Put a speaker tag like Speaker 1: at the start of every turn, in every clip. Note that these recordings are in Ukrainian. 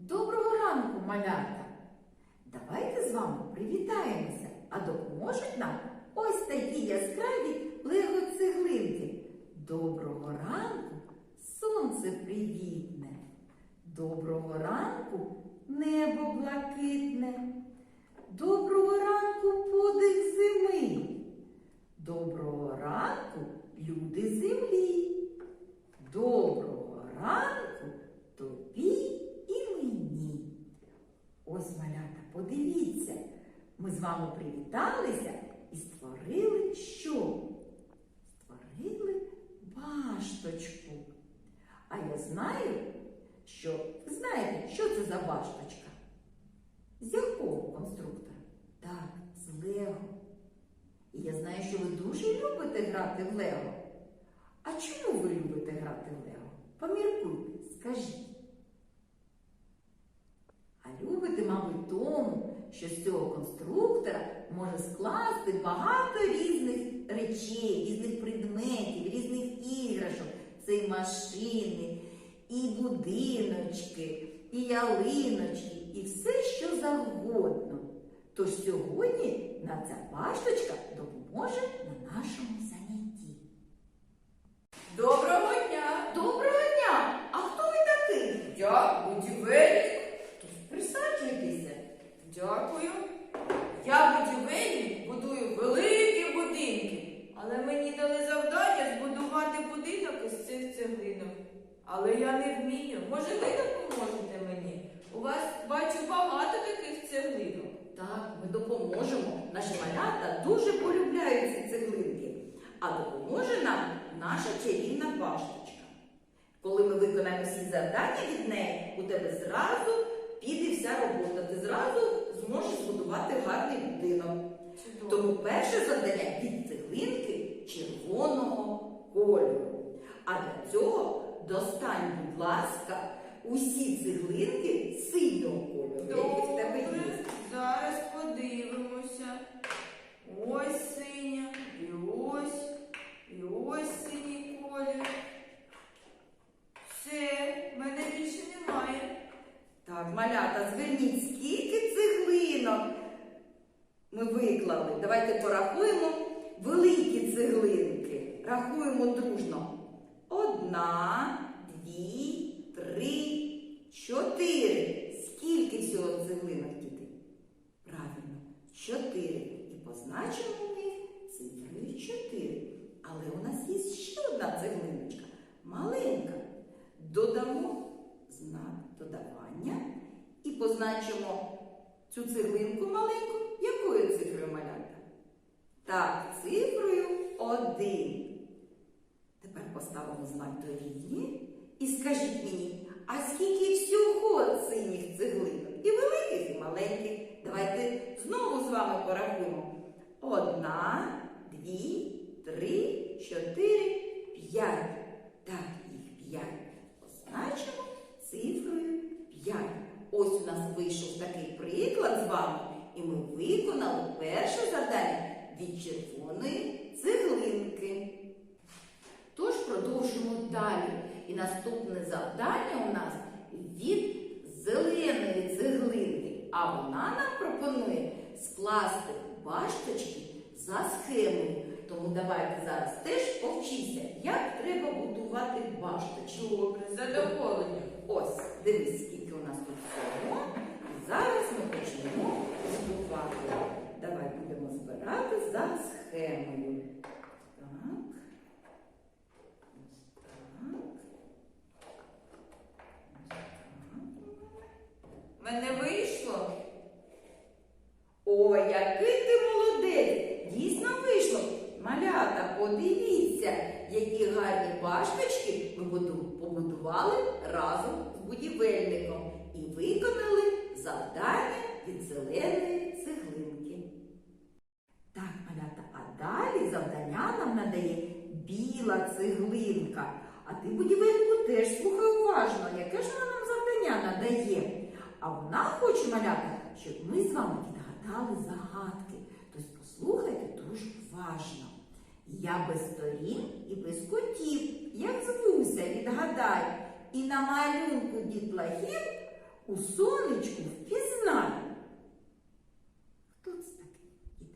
Speaker 1: Доброго ранку, малята! Давайте з вами привітаємося, а допоможуть нам ось такі яскраві лего-цеглинки. Доброго ранку, сонце привітне. Доброго ранку, небо блакитне. Доброго ранку, подих зими. Доброго ранку, люди землі. Доброго ранку тобі. Ось, малята, подивіться, ми з вами привіталися і створили що? Створили башточку. А я знаю, що ви знаєте, що це за башточка? З якого конструктора? Так, з Лего. І я знаю, що ви дуже любите грати в Лего. А чому ви любите грати в Лего? Поміркуйте, скажіть. А любите, мабуть, тому, що з цього конструктора може скласти багато різних речей, різних предметів, різних іграшок. Це і машини, і будиночки, і ялиночки, і все, що завгодно. Тож сьогодні нам ця башточка допоможе на нашому занятті.
Speaker 2: Доброго дня!
Speaker 1: Доброго дня! А хто ви такий?
Speaker 2: Я будівельник.
Speaker 1: Тож присаджуйтеся.
Speaker 2: Дякую. Я будівельник, будую великі будинки. Але мені дали завдання збудувати будинок із цих цеглинок. Але я не вмію. Може, ви допоможете мені? У вас бачу багато таких цеглинок.
Speaker 1: Так, ми допоможемо. Наші малята дуже полюбляють ці цеглинки. А допоможе нам наша чарівна башточка. Коли ми виконаємо всі завдання від неї, у тебе зразу піде вся робота. Ти зразу зможеш збудувати гарний будинок. Тому перше завдання від цеглинки червоного кольору. А для цього достань, будь ласка, усі цеглинки синього кольору, які в тебе є.
Speaker 2: Добре, зараз подивимося. Ось синя, і ось, і ось синій колір. Все, в мене більше немає.
Speaker 1: Так, малята, зверніть, скільки цеглинок ми виклали. Давайте порахуємо великі цеглинки. Рахуємо дружно. Одна, дві, три, чотири. Скільки всього цеглинок, діти? Правильно, чотири. І позначимо ми їх цифрою чотири. Але у нас є ще одна цеглиночка, маленька. Додамо знак додавання і позначимо цю цеглинку маленьку. Якою цифрою малята? Так, цифрою один. Тепер поставимо знак дорівнює і скажіть мені, а скільки всього синіх цеглинок? І великих, і маленьких. Давайте знову з вами порахуємо. Одна, дві, три, чотири, п'ять. Так, їх п'ять. Позначимо цифрою 5. Ось у нас вийшов такий приклад з вами, і ми виконали перше завдання від червоної цеглинки. Тож продовжуємо далі. І наступне завдання у нас від зеленої цеглинки. А вона нам пропонує скласти башточки за схемою. Тому давайте зараз теж повчіться, як треба будувати башточки.
Speaker 2: Добре, задоволення.
Speaker 1: Ось, дивись, нас тут всього. І зараз ми почнемо збудувати. Давай будемо збирати за схемою. Так.
Speaker 2: Мене вийшло.
Speaker 1: Ой, який ти молодець! Дійсно вийшло. Малята, подивіться, які гарні башточки ми буду- побудували разом з виконали завдання від зеленої цеглинки. Так, малята, а далі завдання нам надає біла цеглинка. А ти, будівельнику, теж слухай уважно, яке ж вона нам завдання надає. А вона хоче малята, щоб ми з вами відгадали загадки. Тобто послухайте дуже уважно. Я без сторін і без котів, як звуся, відгадай. І на малюнку дітлахів у сонечку впізнає. Хто це такий? діти?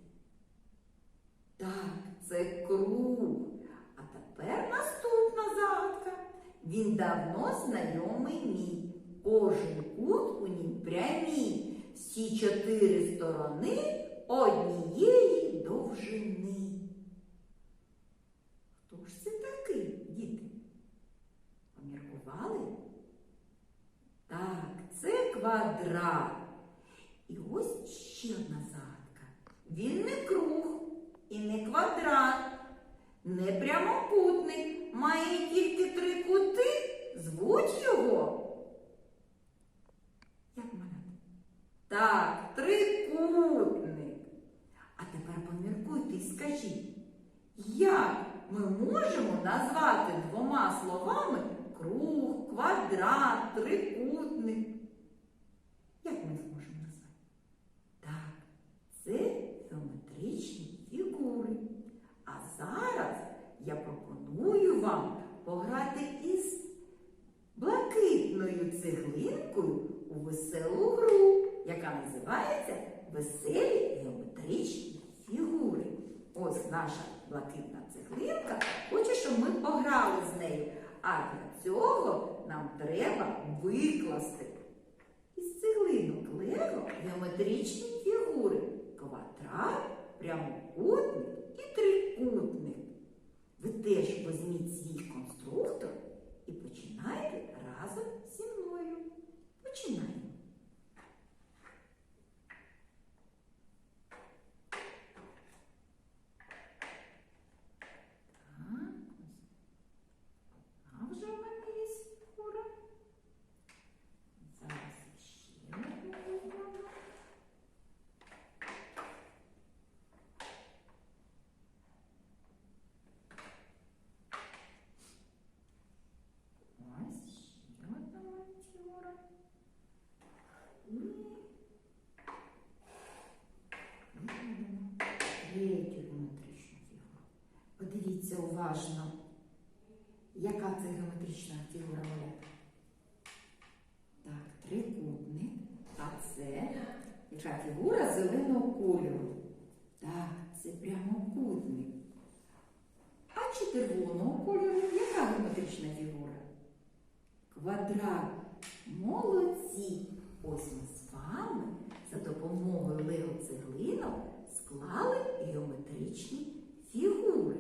Speaker 1: Так, це круг. А тепер наступна загадка. Він давно знайомий мій. Кожен кут у нім прямій. Всі чотири сторони однієї довжини. Хто ж це такий, діти? Поміркували? Так, це квадрат. І ось ще одна загадка. Він не круг і не квадрат, не прямокутник, має тільки три кути, звуть його. Як малята? Так, трикутник. А тепер поміркуйте і скажіть, як ми можемо назвати двома словами круг, квадрат, трикутник? Як ми їх можемо назвати? Так, це геометричні фігури. А зараз я пропоную вам пограти із блакитною цеглинкою у веселу гру, яка називається Веселі геометричні фігури. Ось наша блакитна цеглинка хоче, щоб ми пограли з нею. А для цього нам треба викласти геометричні фігури. Квадрат, прямокутник і трикутник. Ви теж візьміть свій конструктор і починайте разом зі мною. Починаємо. Так, ось. А вже в мене є фігура. Зараз ще одну візьмемо. Ось ще одна фігура. І візьмемо третю геометричну фігуру. Подивіться уважно, яка це геометрична фігура малята. Так, трикутник. А це яка фігура зеленого кольору. Так, це прямокутник. А чи червоного кольору яка геометрична фігура? Квадрат. Молодці! Ось ми з вами за допомогою лего цеглинок склали геометричні фігури.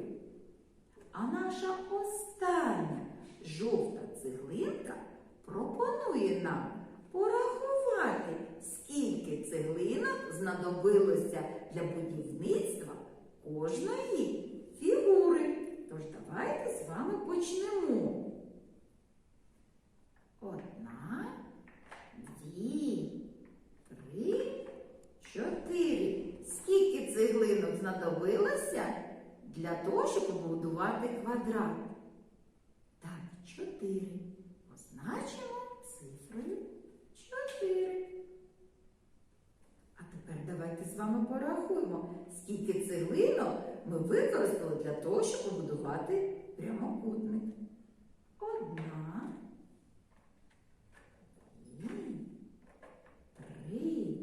Speaker 1: А наша остання жовта цеглинка пропонує нам порахувати, скільки цеглинок знадобилося для будівництва кожної фігури. Тож давайте з вами почнемо. Одна, дві, три, чотири. Скільки цеглинок знадобилося для того, щоб побудувати квадрат? Так, 4. Позначимо цифрою 4. А тепер давайте з вами порахуємо, скільки цеглинок ми використали для того, щоб побудувати прямокутник. Одна. Дві, три,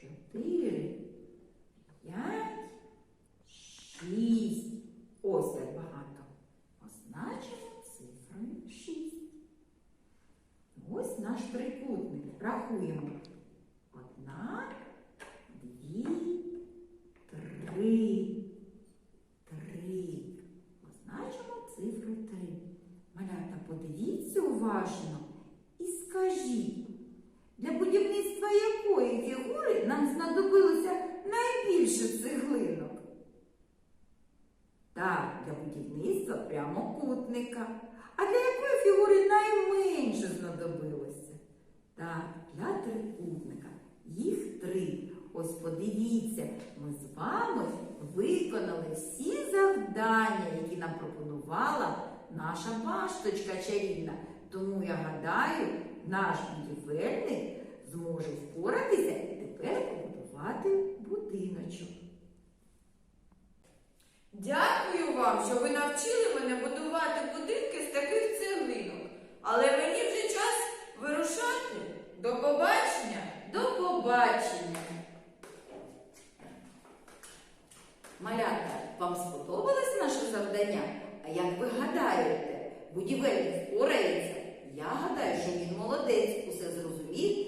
Speaker 1: чотири, п'ять, шість. Ось як багато. Позначимо цифрою шість. Ось наш трикутник. Рахуємо. Одна, дві, три. Три. Позначимо цифру три. Малята, подивіться уважно і скажіть, для будівництва якої фігури нам знадобилося найбільше цеглинок? Так, для будівництва прямокутника. А для якої фігури найменше знадобилося? Так, для трикутника. Їх три. Ось подивіться, ми з вами виконали всі завдання, які нам пропонувала наша башточка чарівна. Тому я гадаю, наш будівельник зможе впоратися і тепер побудувати будиночок.
Speaker 2: Дякую вам, що ви навчили мене будувати будинки з таких цеглинок. Але мені вже час вирушати до побачення. до
Speaker 1: побачення. Малята, вам сподобалось наше завдання? А як ви гадаєте, будівельник впорається? Я гадаю, що він молодець, усе зрозумів